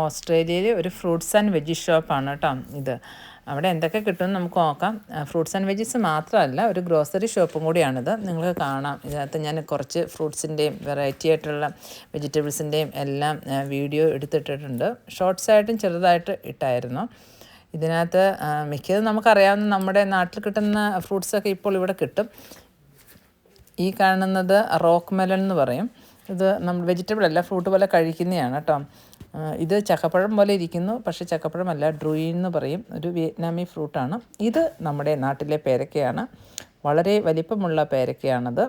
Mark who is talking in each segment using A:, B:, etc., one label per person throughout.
A: ഓസ്ട്രേലിയയിൽ ഒരു fruits and veggie ഷോപ്പാണ് കേട്ടോ ഇത്. അവിടെ എന്തൊക്കെ കിട്ടുമെന്ന് നമുക്ക് നോക്കാം. ഫ്രൂട്ട്സ് ആൻഡ് വെജീസ് മാത്രമല്ല ഒരു ഗ്രോസറി ഷോപ്പും കൂടിയാണിത്. നിങ്ങൾക്ക് കാണാം. ഇതിനകത്ത് ഞാൻ കുറച്ച് ഫ്രൂട്ട്സിന്റെയും വെറൈറ്റി ആയിട്ടുള്ള വെജിറ്റബിൾസിന്റെയും എല്ലാം വീഡിയോ എടുത്തിട്ടിട്ടുണ്ട്. ഷോർട്ട്സ് ആയിട്ടും ചെറുതായിട്ട് ഇട്ടായിരുന്നു. ഇതിനകത്ത് മിക്കതും നമുക്കറിയാവുന്ന നമ്മുടെ നാട്ടിൽ കിട്ടുന്ന ഫ്രൂട്ട്സൊക്കെ ഇപ്പോൾ ഇവിടെ കിട്ടും. ഈ കാണുന്നത് റോക്ക് മെലൺ എന്ന് പറയും. ഇത് നമ്മൾ വെജിറ്റബിൾ അല്ല ഫ്രൂട്ട് പോലെ കഴിക്കുന്നതാണ് കേട്ടോ. ഇത് ചക്കപ്പഴം പോലെ ഇരിക്കുന്നു. പക്ഷേ ചക്കപ്പഴമല്ല ഡ്രൂയിൻ എന്ന് പറയും. ഒരു വിയറ്റ്നാമി ഫ്രൂട്ടാണ്. ഇത് നമ്മുടെ നാട്ടിലെ പേരക്കയാണ്. വളരെ വലിപ്പമുള്ള പേരക്കയാണത്.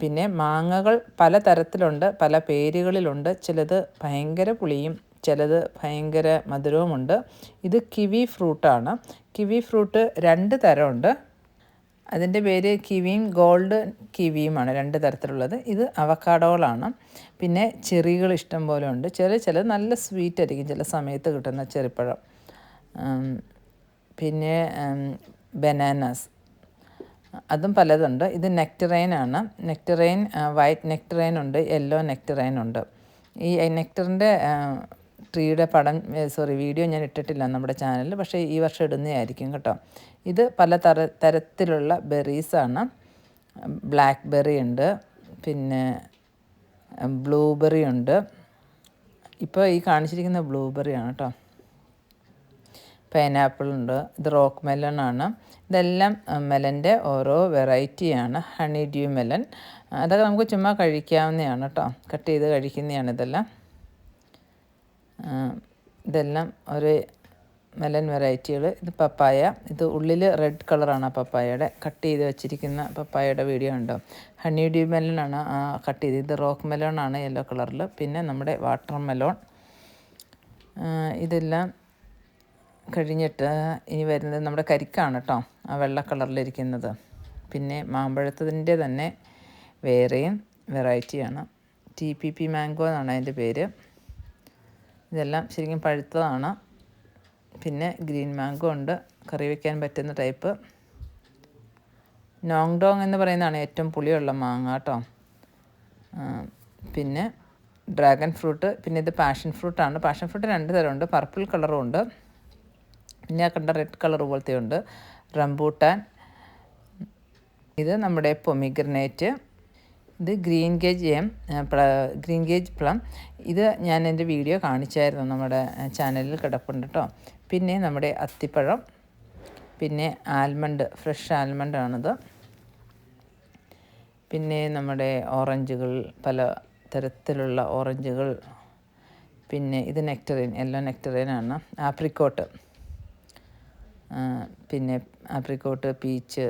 A: പിന്നെ മാങ്ങകൾ പല തരത്തിലുണ്ട് പല പേരുകളിലുണ്ട്. ചിലത് ഭയങ്കര പുളിയും ചിലത് ഭയങ്കര മധുരവുമുണ്ട്. ഇത് കിവി ഫ്രൂട്ടാണ്. കിവി ഫ്രൂട്ട് രണ്ട് തരമുണ്ട്. അതിന്റെ പേര് കിവിയും ഗോൾഡ് കിവിയുമാണ് രണ്ട് തരത്തിലുള്ളത്. ഇത് അവക്കാടോളാണ് പിന്നെ ചെറികൾ ഇഷ്ടം പോലെ ഉണ്ട്. ചെറിയ ചില നല്ല സ്വീറ്റ് ആയിരിക്കും ചില സമയത്ത് കിട്ടുന്ന ചെറിപ്പഴം. പിന്നെ ബനാനാസ്. അതും പലതുണ്ട്. ഇത് നെക്ടറൈനാണ് നെക്ടറൈൻ വൈറ്റ് നെക്ടറൈൻ ഉണ്ട് യെല്ലോ നെക്ടറൈൻ ഉണ്ട്. ഈ നെക്ടറിന്റെ ട്രീയുടെ പടം സോറി വീഡിയോ ഞാൻ ഇട്ടിട്ടില്ല നമ്മുടെ ചാനലിൽ. പക്ഷേ ഈ വർഷം ഇടുന്നതായിരിക്കും കേട്ടോ. ഇത് പല തര തരത്തിലുള്ള ബെറീസാണ് ബ്ലാക്ക് ബെറി ഉണ്ട്. പിന്നെ ബ്ലൂബെറി ഉണ്ട്. ഇപ്പോൾ ഈ കാണിച്ചിരിക്കുന്ന ബ്ലൂബെറി ആണ് കേട്ടോ പൈനാപ്പിൾ ഉണ്ട്. ഇത് റോക്ക് മെലൺ ആണ്. ഇതെല്ലാം മെലന്റെ ഓരോ വെറൈറ്റിയാണ് ഹണി ഡ്യൂ മെലൻ അതൊക്കെ നമുക്ക് ചുമ്മാ കഴിക്കാവുന്നതാണ് കേട്ടോ കട്ട് ചെയ്ത് കഴിക്കുന്നതാണ് ഇതെല്ലാം. ഇതെല്ലാം ഒരു മെലൻ വെറൈറ്റികൾ ഇത് പപ്പായ ഇത് ഉള്ളിൽ റെഡ് കളറാണ് പപ്പായയുടെ കട്ട് ചെയ്ത് വെച്ചിരിക്കുന്ന പപ്പായയുടെ വീഡിയോ ഉണ്ടോ ഹണി ഡ്യൂ മെലനാണ് കട്ട് ചെയ്ത്. ഇത് റോക്ക് മെലോണാണ് യെല്ലോ കളറിൽ പിന്നെ നമ്മുടെ വാട്ടർ മെലോൺ ഇതെല്ലാം കഴിഞ്ഞിട്ട് ഇനി വരുന്നത് നമ്മുടെ കരിക്കാണ് കേട്ടോ ആ വെള്ള കളറിലിരിക്കുന്നത് പിന്നെ മാമ്പഴത്തിന്റെ തന്നെ വേറെയും വെറൈറ്റിയാണ് ടി പി പി മാംഗോ എന്നാണ് അതിന്റെ പേര്. ഇതെല്ലാം ശരിക്കും പഴുത്തതാണ്. പിന്നെ ഗ്രീൻ മാംഗോ ഉണ്ട്. കറി വയ്ക്കാൻ പറ്റുന്ന ടൈപ്പ്. നോങ് ഡോങ് എന്ന് പറയുന്നതാണ് ഏറ്റവും പുളിയുള്ള മാങ്ങ കേട്ടോ. പിന്നെ ഡ്രാഗൺ ഫ്രൂട്ട് പിന്നെ ഇത് പാഷൻ ഫ്രൂട്ടാണ്. പാഷൻ ഫ്രൂട്ട് രണ്ട് തരമുണ്ട്. പർപ്പിൾ കളറും ഉണ്ട്. പിന്നെ ആ കണ്ട റെഡ് കളർ പോലത്തെ ഉണ്ട് റംബൂട്ടാൻ. ഇത് നമ്മുടെ പൊമിഗ്രനേറ്റ്. ഇത് green gauge um green gauge plum. ഇത് ഞാൻ എന്റെ വീഡിയോ കാണിച്ചായിരുന്നു നമ്മുടെ ചാനലിൽ കിടപ്പുണ്ട് കേട്ടോ പിന്നെ നമ്മുടെ അത്തിപ്പഴം പിന്നെ ആൽമണ്ട് ഫ്രഷ് ആൽമണ്ട് ആണിത് പിന്നെ നമ്മുടെ ഓറഞ്ചുകൾ പല തരത്തിലുള്ള ഓറഞ്ചുകൾ. പിന്നെ ഇത് നെക്ടറിൻ യെല്ലോ നെക്ടറിനാണ് ആപ്രിക്കോട്ട്. പിന്നെ ആപ്രിക്കോട്ട് പീച്ച്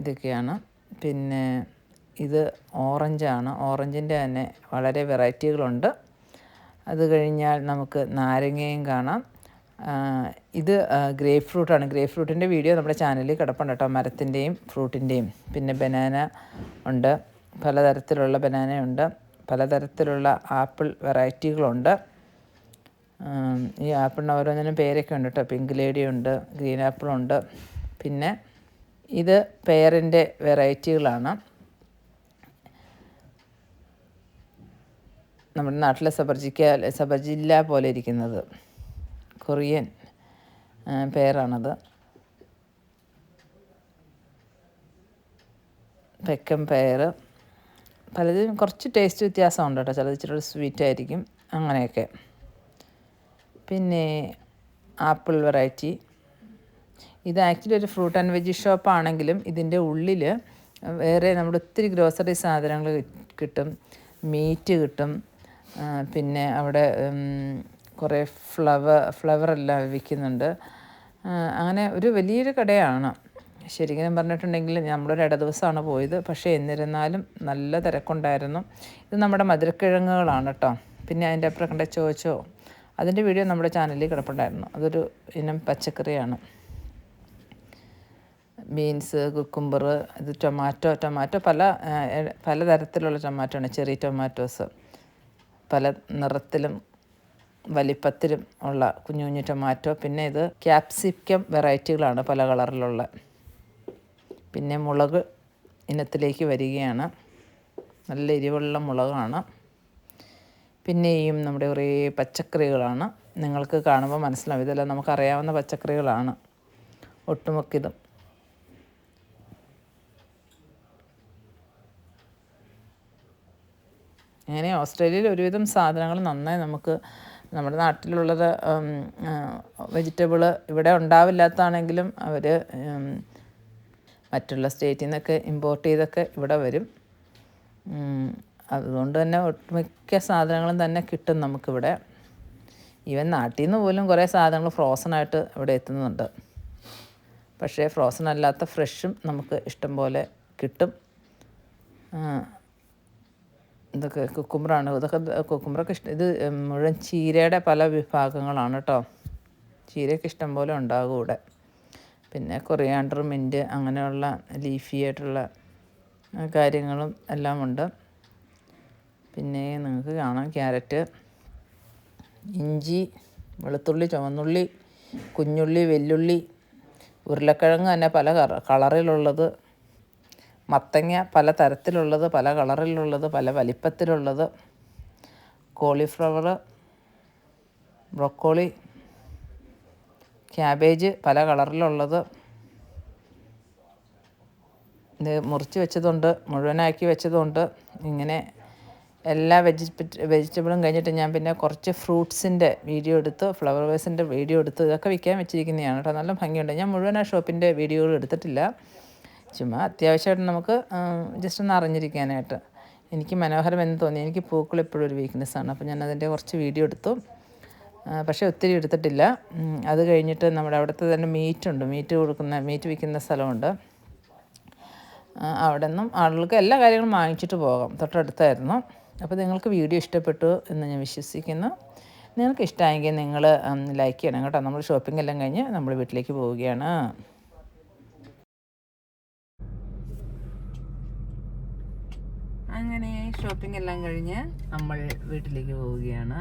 A: ഇതൊക്കെയാണ്. പിന്നെ ഇത് ഓറഞ്ചാണ്. ഓറഞ്ചിന്റെ തന്നെ വളരെ വെറൈറ്റികളുണ്ട്. അത് കഴിഞ്ഞാൽ നമുക്ക് നാരങ്ങയും കാണാം. ഇത് ഗ്രേപ്പ് ഫ്രൂട്ടാണ് ഗ്രേപ്പ് ഫ്രൂട്ടിന്റെ വീഡിയോ നമ്മുടെ ചാനലിൽ കിടപ്പുണ്ട് കേട്ടോ. മരത്തിന്റെയും ഫ്രൂട്ടിന്റെയും. പിന്നെ ബനാന ഉണ്ട്. പലതരത്തിലുള്ള ബനാനയുണ്ട്. പലതരത്തിലുള്ള ആപ്പിൾ വെറൈറ്റികളുണ്ട്. ഈ ആപ്പിളിന് ഓരോന്നിനും പേരൊക്കെ ഉണ്ട് കേട്ടോ. പിങ്ക് ലേഡി ഉണ്ട്. ഗ്രീൻ ആപ്പിളുണ്ട്. പിന്നെ ഇത് പേരിന്റെ വെറൈറ്റികളാണ്. നമ്മുടെ നാട്ടിലെ സബർജിക്ക സബർജില്ല പോലെ ഇരിക്കുന്നത്. കൊറിയൻ പേരാണത്. പെക്കം പയർ പലതും കുറച്ച് ടേസ്റ്റ് വ്യത്യാസമുണ്ട് കേട്ടോ. ചിലത് ഇച്ചിരി സ്വീറ്റ് ആയിരിക്കും. അങ്ങനെയൊക്കെ. പിന്നെ ആപ്പിൾ വെറൈറ്റി. ഇത് ആക്ച്വലി ഒരു ഫ്രൂട്ട് ആൻഡ് വെജി ഷോപ്പ് ആണെങ്കിലും ഇതിന്റെ ഉള്ളിൽ വേറെ നമ്മുടെ ഒത്തിരി ഗ്രോസറി സാധനങ്ങൾ കിട്ടും മീറ്റ് കിട്ടും പിന്നെ അവിടെ കുറേ ഫ്ലവർ ഫ്ലവറെല്ലാം വിൽക്കുന്നുണ്ട്. അങ്ങനെ ഒരു വലിയൊരു കടയാണ്. ശരിക്കും പറഞ്ഞിട്ടുണ്ടെങ്കിൽ നമ്മളൊരു ഇട ദിവസമാണ് പോയത്. പക്ഷേ എന്നിരുന്നാലും നല്ല തിരക്കുണ്ടായിരുന്നു. ഇത് നമ്മുടെ മധുരക്കിഴങ്ങുകളാണ് കേട്ടോ. പിന്നെ അതിന്റെ അപ്പുറം കണ്ട ചോച്ചോ അതിന്റെ വീഡിയോ നമ്മുടെ ചാനലിൽ കിടപ്പുണ്ടായിരുന്നു. അതൊരു ഇനം പച്ചക്കറിയാണ്. ബീൻസ് കുക്കുംബർ ഇത് ടൊമാറ്റോ ടൊമാറ്റോ പല പലതരത്തിലുള്ള ടൊമാറ്റോ ആണ് ചെറിയ ടൊമാറ്റോസ്. പല നിറത്തിലും വലിപ്പത്തിലും ഉള്ള കുഞ്ഞു കുഞ്ഞു ടൊമാറ്റോ. പിന്നെ ഇത് ക്യാപ്സിക്കം വെറൈറ്റികളാണ് പല കളറിലുള്ള. പിന്നെ മുളക് ഇനത്തിലേക്ക് വരികയാണ്. നല്ല എരിവുള്ള മുളകാണ്. പിന്നെയും നമ്മുടെ കുറേ പച്ചക്കറികളാണ്. നിങ്ങൾക്ക് കാണുമ്പോൾ മനസ്സിലാവും. ഇതെല്ലാം നമുക്കറിയാവുന്ന പച്ചക്കറികളാണ്. ഒട്ടുമുക്കിതും അങ്ങനെ ഓസ്ട്രേലിയയിൽ ഒരുവിധം സാധനങ്ങൾ നന്നായി നമുക്ക് നമ്മുടെ നാട്ടിലുള്ളത് വെജിറ്റബിൾ ഇവിടെ ഉണ്ടാവില്ലാത്തതാണെങ്കിലും അവർ മറ്റുള്ള സ്റ്റേറ്റിൽ നിന്നൊക്കെ ഇമ്പോർട്ട് ചെയ്തൊക്കെ ഇവിടെ വരും. അതുകൊണ്ട് തന്നെ ഒട്ടുമിക്ക സാധനങ്ങളും തന്നെ കിട്ടും നമുക്കിവിടെ. ഈവൻ നാട്ടിൽ നിന്ന് പോലും കുറേ സാധനങ്ങൾ ഫ്രോസൺ ആയിട്ട് ഇവിടെ എത്തുന്നുണ്ട്. പക്ഷേ ഫ്രോസൺ അല്ലാത്ത ഫ്രഷും നമുക്ക് ഇഷ്ടം പോലെ കിട്ടും. ഇതൊക്കെ കുക്കുമ്പറാണ് ഇതൊക്കെ കുക്കുമ്പറൊക്കെ ഇഷ്ടം ഇത് മുഴുവൻ ചീരയുടെ പല വിഭാഗങ്ങളാണ് കേട്ടോ ചീരയൊക്കെ ഇഷ്ടം പോലെ ഉണ്ടാകും ഇവിടെ. പിന്നെ കൊറിയാണ്ടർ മിന്റ് അങ്ങനെയുള്ള ലീഫി ആയിട്ടുള്ള കാര്യങ്ങളും എല്ലാം ഉണ്ട്. പിന്നെ നിങ്ങൾക്ക് കാണാം ക്യാരറ്റ്. ഇഞ്ചി വെളുത്തുള്ളി ചുവന്നുള്ളി കുഞ്ഞുള്ളി വെല്ലുള്ളി ഉരുളക്കിഴങ്ങ് തന്നെ പല കള- കളറിലുള്ളത്. മത്തങ്ങ പല തരത്തിലുള്ളത് പല കളറിലുള്ളത് പല വലിപ്പത്തിലുള്ളത്. കോളിഫ്ലവർ ബ്രൊക്കോളി ക്യാബേജ് പല കളറിലുള്ളത്. ഇത് മുറിച്ച് വെച്ചതുണ്ട് മുഴുവനാക്കി വെച്ചതുണ്ട്. ഇങ്ങനെ എല്ലാ വെജിറ്റ വെജിറ്റബിളും കഴിഞ്ഞിട്ട് ഞാൻ പിന്നെ കുറച്ച് ഫ്രൂട്ട്സിന്റെ വീഡിയോ എടുത്ത് ഫ്ലവർ വേസിന്റെ വീഡിയോ എടുത്ത് ഇതൊക്കെ വിൽക്കാൻ വെച്ചിരിക്കുന്നതാണ് കേട്ടോ. നല്ല ഭംഗിയുണ്ട്. ഞാൻ മുഴുവൻ ആ ഷോപ്പിന്റെ വീഡിയോകൾ എടുത്തിട്ടില്ല. ചുമ്മാ അത്യാവശ്യമായിട്ട് നമുക്ക് ജസ്റ്റ് ഒന്ന് അറിഞ്ഞിരിക്കാനായിട്ട്. എനിക്ക് മനോഹരം എന്ന് തോന്നി. എനിക്ക് പൂക്കൾ എപ്പോഴും ഒരു വീക്ക്നെസ് ആണ്. അപ്പോൾ ഞാൻ അതിന്റെ കുറച്ച് വീഡിയോ എടുത്തു. പക്ഷേ ഒത്തിരി എടുത്തിട്ടില്ല. അത് കഴിഞ്ഞിട്ട് നമ്മുടെ അവിടുത്തെ തന്നെ മീറ്റ് ഉണ്ട്. മീറ്റ് കൊടുക്കുന്ന മീറ്റ് വിൽക്കുന്ന സ്ഥലമുണ്ട്. അവിടെ നിന്നും ആളുകൾക്ക് എല്ലാ കാര്യങ്ങളും വാങ്ങിച്ചിട്ട് പോകാം. തൊട്ടടുത്തായിരുന്നു. അപ്പോൾ നിങ്ങൾക്ക് വീഡിയോ ഇഷ്ടപ്പെട്ടു എന്ന് ഞാൻ വിശ്വസിക്കുന്നു. നിങ്ങൾക്ക് ഇഷ്ടമായെങ്കിൽ നിങ്ങൾ ലൈക്ക് ചെയ്യണം കേട്ടോ. നമ്മൾ ഷോപ്പിംഗ് എല്ലാം കഴിഞ്ഞ് നമ്മൾ വീട്ടിലേക്ക് പോവുകയാണ്. അങ്ങനെ ഷോപ്പിംഗ് എല്ലാം കഴിഞ്ഞ് നമ്മൾ വീട്ടിലേക്ക് പോവുകയാണ്.